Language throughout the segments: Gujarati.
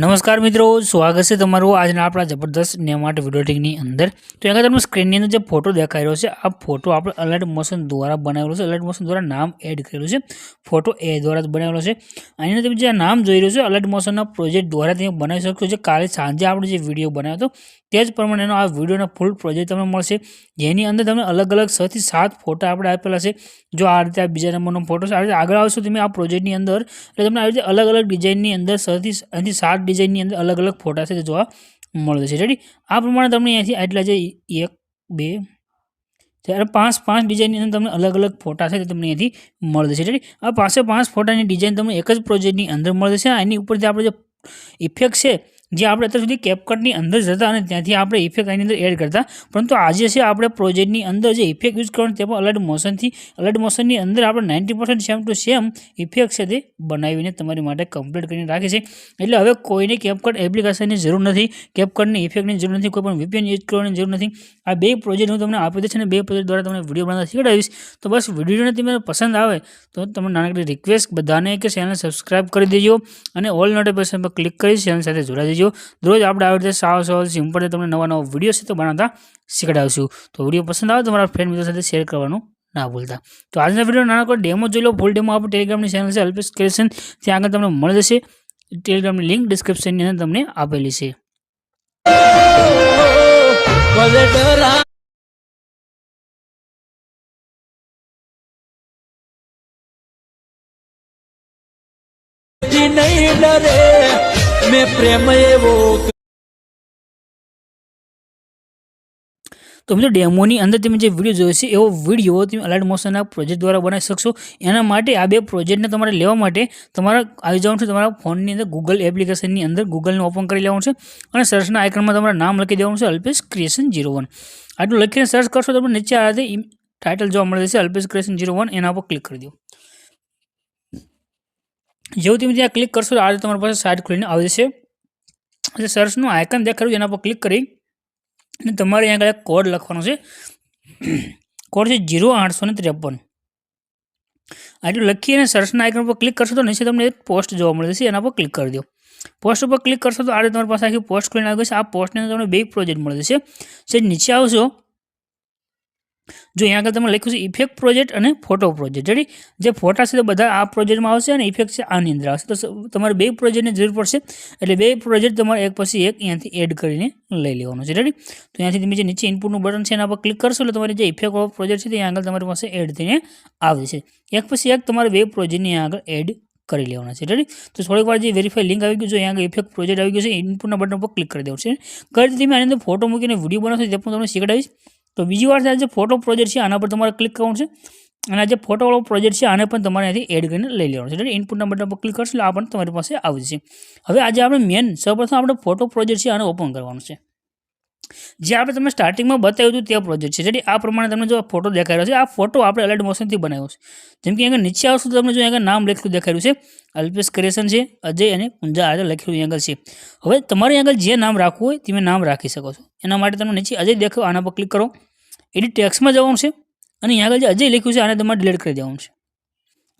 નમસ્કાર મિત્રો, સ્વાગત છે તમારું આજના આપણા જબરદસ્ત નેમાટ વિડીયોટિકની અંદર. તો આગળ તમને સ્ક્રીનની અંદર જે ફોટો દેખાઈ રહ્યો છે, આ ફોટો આપણે અલર્ટ મોશન દ્વારા બનાવેલો છે. અલર્ટ મોશન દ્વારા નામ એડ કરેલું છે. ફોટો એ દ્વારા જ બનાવેલો છે. અહીં તમે જે નામ જોઈ રહ્યો છે અલર્ટ મોશનના પ્રોજેક્ટ દ્વારા તમે બનાવી શકશો જે કાલે સાંજે આપણે જે વીડિયો બનાવ્યો હતો, તે જ પ્રમાણેનો આ વિડીયોનો ફૂલ પ્રોજેક્ટ તમને મળશે. જેની અંદર તમને અલગ અલગ છથી સાત ફોટા આપણે આપેલા છે. જો આ રીતે આ બીજા નંબરનો ફોટો છે, આ રીતે આગળ આવશો તમે આ પ્રોજેક્ટની અંદર, એટલે તમને આવી રીતે અલગ અલગ ડિઝાઇનની અંદર છથી સાત ડિઝાઇનની અંદર અલગ અલગ ફોટા છે તે જોવા મળે છે રેડી આ પ્રમાણે તમને અહીંયાથી આટલા જે એક, બે ત્યારે પાંચ પાંચ ડિઝાઇનની અંદર તમને અલગ અલગ ફોટા છે તે તમને અહીંયાથી મળે છે રેડી આ પાસે પાંચ ફોટાની ડિઝાઇન તમને એક જ પ્રોજેક્ટની અંદર મળે છે એની ઉપરથી આપણે જે ઇફેક્ટ છે જે આપણે અત્યાર સુધી કેપકટની અંદર જતા અને ત્યાંથી આપણે ઇફેક્ટ આની અંદર એડ કરતા. પરંતુ આજે છે આપણે પ્રોજેક્ટની અંદર જે ઇફેક્ટ યુઝ કરવાનું તે પણ અલર્ટ મોશનથી અલર્ટ મોશનની અંદર આપણે ninety percent same to same effect છે તે બનાવીને તમારી માટે કમ્પ્લીટ કરીને રાખે છે. એટલે હવે કોઈને કેપકટ એપ્લિકેશનની જરૂર નથી કેપકટની ઇફેક્ટની જરૂર નથી કોઈ પણ વીપીએન યુઝ કરવાની જરૂર નથી. આ બે પ્રોજેક્ટ હું તમને આપી દઈશ અને બે પ્રોજેક્ટ દ્વારા તમને વીડિયો બનાવતા શીખડાવીશ તો બસ વિડીયોને તમને પસંદ આવે તો તમે નાનકડી રિક્વેસ્ટ બધાને કે ચેનલ સબસ્ક્રાઈબ કરી દેજો અને ઓલ નોટિફિકેશન પર ક્લિક કરી ચેનલ સાથે જોડાઈ દેજો. રોજ આપણે આવી રીતે સાવ સાવ સિમ્પલ તમને નવા નવા વીડિયો છે તો બનાવતા શીખડાવશું. તો વીડિયો પસંદ આવે તો તમારા ફ્રેન્ડ મિત્રો સાથે શેર કરવાનું ના ભૂલતા. તો આજના વીડિયો નાના કોઈ ડેમો જોઈ લો. ફૂલ ડેમો આપણે ટેલિગ્રામની ચેનલ છે. અલ્પેશ ક્રિએશન ત્યાં આગળ તમને મળી જશે. ટેલિગ્રામની લિંક ડિસ્ક્રિપ્શનની અંદર તમને આપેલી છે. નહીં ડરે. મેં પ્રેમ એવો તો મિત્રો ડેમોની અંદર તમે જે વીડિયો જોયો છે, એવો વીડિયો તમે અલર્ટ મોશનના પ્રોજેક્ટ દ્વારા બનાવી શકશો. એના માટે આ બે પ્રોજેક્ટને તમારે લેવા માટે તમારે આવી જવાનું છે, તમારા ફોનની અંદર ગૂગલ એપ્લિકેશનની અંદર ગૂગલને ઓપન કરી લેવાનું છે અને સર્ચના આઇકનમાં તમારા નામ લખી દેવાનું છે અલ્પેશ ક્રિએશન જીરો વન આટલું લખીને સર્ચ કરશો તમે નીચે આ રીતે ટાઇટલ જોવા મળે છે અલ્પેશ ક્રિએશન ઝીરો વન એના પર ક્લિક કરી દો. જેવું તમે ત્યાં ક્લિક કરશો તો આ રીતે તમારી પાસે સાઇટ ખુલીને આવી જશે. એટલે સર્ચનું આઇકન દેખાડ્યું એના પર ક્લિક કરી અને તમારે અહીંયા આગળ કોડ લખવાનો છે. કોડ છે જીરો આઠસો ને ત્રેપન. આટલું લખી અને સર્ચના આઇકન પર ક્લિક કરશો તો નીચે તમને એક પોસ્ટ જોવા મળે છે, એના પર ક્લિક કરી દો. પોસ્ટ ઉપર ક્લિક કરશો તો આ રીતે તમારી પાસે આખી પોસ્ટ ખોલીને આવી છે. આ પોસ્ટની અંદર તમને બે પ્રોજેક્ટ મળે છે. જે નીચે આવશો જો અહીંયા આગળ તમે લખ્યું છે ઇફેક્ટ પ્રોજેક્ટ અને ફોટો પ્રોજેક્ટ જેથી જે ફોટા છે તો બધા આ પ્રોજેક્ટમાં આવશે અને ઇફેક્ટ છે આની અંદર આવશે. તો તમારે બે પ્રોજેક્ટની જરૂર પડશે. એટલે બે પ્રોજેક્ટ તમારે એક પછી એક અહીંયાથી એડ કરીને લઈ લેવાનું છે. રેડી તો અહીંયાથી તમે જે નીચે ઇનપુટનું બટન છે એના પર ક્લિક કરશો એટલે તમારી જે ઇફેક્ટ ઓફ પ્રોજેક્ટ છે તે આગળ તમારી પાસે એડ થઈને આવે છે એક પછી એક તમારે બે પ્રોજેક્ટની આગળ એડ કરી લેવાના છે. રેડી તો થોડીક વાર જે વેરીફાઈ લિંક આવી ગયું છે, અહીંયા ઇફેક્ટ પ્રોજેક્ટ આવી ગયું છે ઇનપુટના બટન પર ક્લિક કરી દેવું છે. કરી તમે આની અંદર ફોટો મૂકીને વીડિયો બનાવશો તે પણ તમને શીખડાવીશ તો બીજી વાર આ જે ફોટો પ્રોજેક્ટ છે, આના પર તમારે ક્લિક કરવાનું છે. અને આ જે ફોટોવાળો પ્રોજેક્ટ છે, આને પણ તમારે અહીંથી એડ કરીને લઈ લેવાનું છે. એટલે ઇનપુટના બટન પર ક્લિક કરશો આ પણ તમારી પાસે આવી જશે. હવે આજે આપણે મેન સૌપ્રથમ આપણે ફોટો પ્રોજેક્ટ છે, આને ઓપન કરવાનું છે. જે આપણે તમને સ્ટાર્ટિંગમાં બતાવ્યું હતું તે પ્રોજેક્ટ છે. જેથી આ પ્રમાણે તમને જો ફોટો દેખાઈ રહ્યો છે, આ ફોટો આપણે અલર્ટ મોશનથી બનાવ્યો છે. જેમ કે અહીંયા નીચે આવશું તો તમને જો અહીંયા નામ લખેલું દેખાયું છે, અલ્પેશ ક્રિએશન છે, અજય અને કુંજા આજે લખેલું એંગલ છે. હવે તમારે એંગલ જે નામ રાખવું હોય તમે નામ રાખી શકો છો. એના માટે તમને નીચે અજય દેખો, આના પર ક્લિક કરો. એડિટ ટેક્સમાં જવાનું છે અને અહીંયા આગળ જે અજય લખ્યું છે, આને તમારે ડિલીટ કરી દેવાનું છે.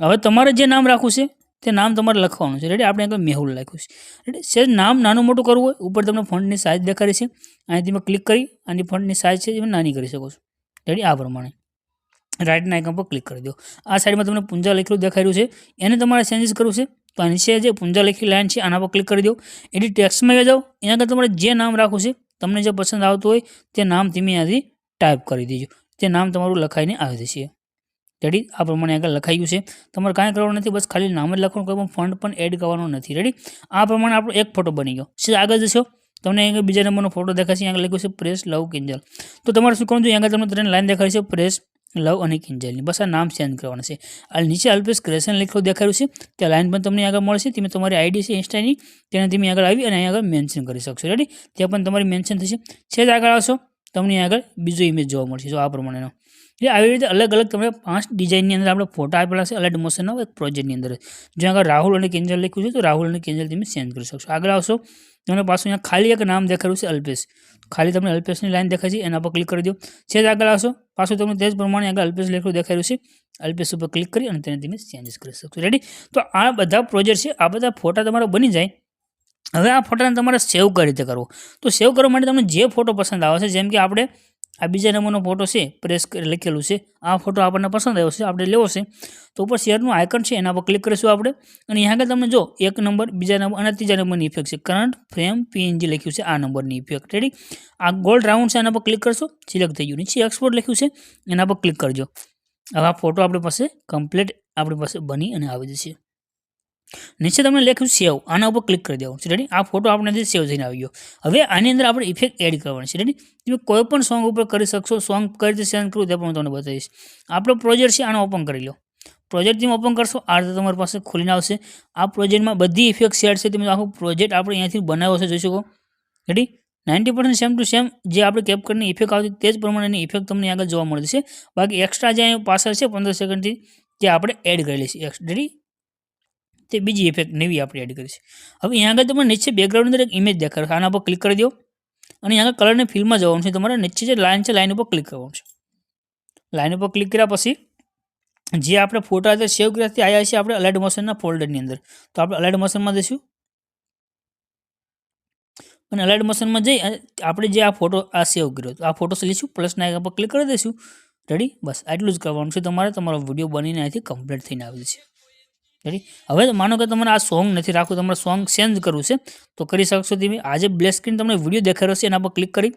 હવે તમારે જે નામ રાખવું છે, તે નામ તમારે લખવાનું છે. રેડી આપણે આગળ મેહુલ લખ્યું છે. રેડી સેજ નામ નાનું મોટું કરવું હોય, ઉપર તમને ફોન્ટની સાઇઝ દેખાડી છે. અહીંથી તમે ક્લિક કરી આની ફોન્ટની સાઇઝ છે તમે નાની કરી શકો છો. રેડી આ પ્રમાણે. રાઇટના આઇકન પર ક્લિક કરી દો. આ સાઈડમાં તમને પુંજા લખેલું દેખાઈ રહ્યું છે. એને તમારે ચેન્જીસ કરવું છે, તો નીચે જે પુંજા લખેલી લાઈન છે, આના પર ક્લિક કરી દો. એની ટેક્સમાં જાઓ. એના આગળ તમારે જે નામ રાખવું છે તમને જે પસંદ આવતું હોય તે નામ તમે અહીંયાથી ટાઈપ કરી દેજો. તે નામ તમારું લખાઈને આવી જશે. રેડી આ પ્રમાણે આગળ લખાયું છે. તમારે કાંઈ કરવાનું નથી, બસ ખાલી નામ જ લખવાનું, કોઈ પણ ફંડ પણ એડ કરવાનો નથી. રેડી આ પ્રમાણે આપણો એક ફોટો બની ગયો. સીધા આગળ જશો. તમને અહીંયા બીજા નંબરનો ફોટો દેખાશે. અહીંયા લખ્યું છે પ્રેસ લવ કિંજલ તો તમારે શું કરવાનું જોઈએ? આગળ તમને ત્રણ લાઈન દેખાય છે. પ્રેસ લવ અને કિંજલની. બસ આ નામ ચેન્જ કરવાના છે. આ નીચે અલ્પેશ ક્રેશન લખેલું દેખાયું છે. તે લાઇન પણ તમને આગળ મળશે. તમે તમારી આઈડી છે ઇન્સ્ટાની તેને તમે આગળ આવી અને અહીં આગળ મેન્શન કરી શકશો. રેડી ત્યાં પણ તમારી મેન્શન થશે. છે જ આગળ આવશો. તમને આગળ બીજો ઇમેજ જોવા મળશે. જો આ પ્રમાણેનો. એટલે આવી રીતે અલગ અલગ તમને પાંચ ડિઝાઇનની અંદર આપણે ફોટા આપેલા છે. અલર્ટ મોશનનો એક પ્રોજેક્ટની અંદર. જ્યાં આગળ રાહુલ અને કિંજલ લખ્યું છે, તો રાહુલ અને કિંજલ તમે ચેન્જ કરી શકશો. આગળ આવશો. તમને પાછું અહીંયા ખાલી એક નામ દેખાડ્યું છે અલ્પેશ. ખાલી તમને અલ્પેશની લાઈન દેખાય છે, એના પર ક્લિક કરી દો. છે જ આગળ આવશો, પાછું તમને તે જ પ્રમાણે આગળ અલ્પેશ લખેલું દેખાડ્યું છે. અલ્પેશ ઉપર ક્લિક કરી અને તેને તમે ચેન્જીસ કરી શકશો. રેડી તો આ બધા પ્રોજેક્ટ છે, આ બધા ફોટા તમારા બની જાય. હવે આ ફોટાને તમારે સેવ કઈ રીતે કરવો? તો સેવ કરવા માટે તમને જે ફોટો પસંદ આવે છે, જેમ કે આપણે આ બીજા નંબરનો ફોટો છે પ્રેસ લખેલું છે. આ ફોટો આપણને પસંદ આવ્યો છે, આપણે લેવો છે. તો ઉપર શેરનું આઇકન છે, એના પર ક્લિક કરીશું આપણે. અને અહીંયા આગળ તમને જો એક નંબર, બીજા નંબર અને ત્રીજા નંબરની ઇફેક્ટ છે. કરંટ ફ્રેમ પીએનજી લખ્યું છે, આ નંબરની ઇફેક્ટ રેડી આ ગોલ્ડ રાઉન્ડ છે એના પર ક્લિક કરશો સિલેક્ટ થઈ ગયું. નીચે એક્સપોર્ટ લખ્યું છે, એના પર ક્લિક કરજો. હવે આ ફોટો આપણી પાસે કમ્પ્લીટ આપણી પાસે બની અને આવી જશે. નીચે તમને લખ્યું સેવ આના ઉપર ક્લિક કરી દેવાનું. છે રેડી આ ફોટો આપણે સેવ થઈને આવી ગયો. હવે આની અંદર આપણે ઇફેક્ટ એડ કરવાની છે. રેડી તમે કોઈ પણ સોંગ ઉપર કરી શકશો. સોંગ કઈ રીતે સેન્ડ કરવું તે પણ હું તમને બતાવીશ. આપણો પ્રોજેક્ટ છે, આનો ઓપન કરી લો. પ્રોજેક્ટ તમે ઓપન કરશો, આ રીતે તમારી પાસે ખોલીને આવશે. આ પ્રોજેક્ટમાં બધી ઇફેક્ટ સેટ છે. તમે આખો પ્રોજેક્ટ આપણે અહીંયાથી બનાવ્યો છે, જોઈ શકો. Ready ninety percent same to same જે આપણે કેપકટની ઇફેક્ટ આવતી તે જ પ્રમાણેની ઇફેક્ટ તમને આગળ જોવા મળતી છે. બાકી એક્સ્ટ્રા જે પાછળ છે, પંદર સેકન્ડથી તે આપણે એડ કરેલી છે. રેડી તે બીજી ઇફેક્ટ નવી આપણે એડ કરીશું હવે અહીંયા આગળ તમને નીચે બેકગ્રાઉન્ડ અંદર એક ઇમેજ દેખાડશે આના પર ક્લિક કરી દો. અને અહીંયા આગળ કલરની ફિલ્મમાં જવાનું છે. તમારે નીચે જે લાઇન છે લાઇન ઉપર ક્લિક કરવાનું છે. લાઇન ઉપર ક્લિક કર્યા પછી જે આપણે ફોટા હતા સેવ કર્યા તે આવ્યા છે આપણે અલર્ટ મોશનના ફોલ્ડરની અંદર. તો આપણે અલર્ટ મોશનમાં જઈશું. અને અલર્ટ મોશનમાં જઈ આપણે જે આ ફોટો આ સેવ કર્યો તો આ ફોટો લઈશું. પ્લસના આઇકન પર ક્લિક કરી દઈશું. રેડી બસ, આટલું જ કરવાનું છે. તમારે તમારો વીડિયો બનીને અહીંથી કમ્પ્લીટ થઈને આવી જશે. રેડી હવે માનો કે તમારે આ સોંગ નથી રાખવું, તમારે સોંગ ચેન્જ કરવું છે, તો કરી શકશો તમે આજે બ્લેક સ્ક્રીન તમને વીડિયો દેખાડ્યો છે, એના પર ક્લિક કરી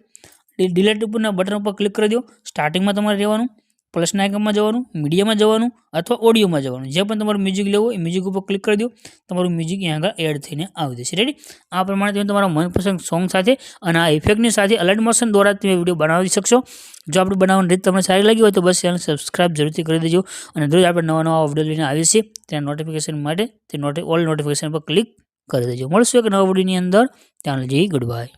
ડિલેટ ઉપરના બટન ઉપર ક્લિક કરી દો. સ્ટાર્ટિંગમાં તમારે રહેવાનું. પ્લસના આઇકનમાં જવાનું મીડિયામાં જવાનું અથવા ઓડિયોમાં જવાનું. જે પણ તમારું મ્યુઝિક લેવું હોય મ્યુઝિક ઉપર ક્લિક કરી દો. તમારું મ્યુઝિક અહીંયા આગળ એડ થઈને આવી જશે. રેડી આ પ્રમાણે તમે તમારા મનપસંદ સોંગ સાથે અને આ ઇફેક્ટની સાથે અલર્ટ મોશન દ્વારા તમે વીડિયો બનાવી શકશો. જો આપણે બનાવવાની રીત તમને સારી લાગી હોય તો બસ ચેનલ સબસ્ક્રાઇબ જરૂરથી કરી દેજો. અને દરરોજ આપણે નવા નવા વીડિયો લઈને આવીએ છીએ, ત્યાં નોટિફિકેશન માટે તે નોટિ ઓલ નોટિફિકેશન પર ક્લિક કરી દેજો. મળશું એક નવા વિડીયોની અંદર. ત્યાં જઈ ગુડ બાય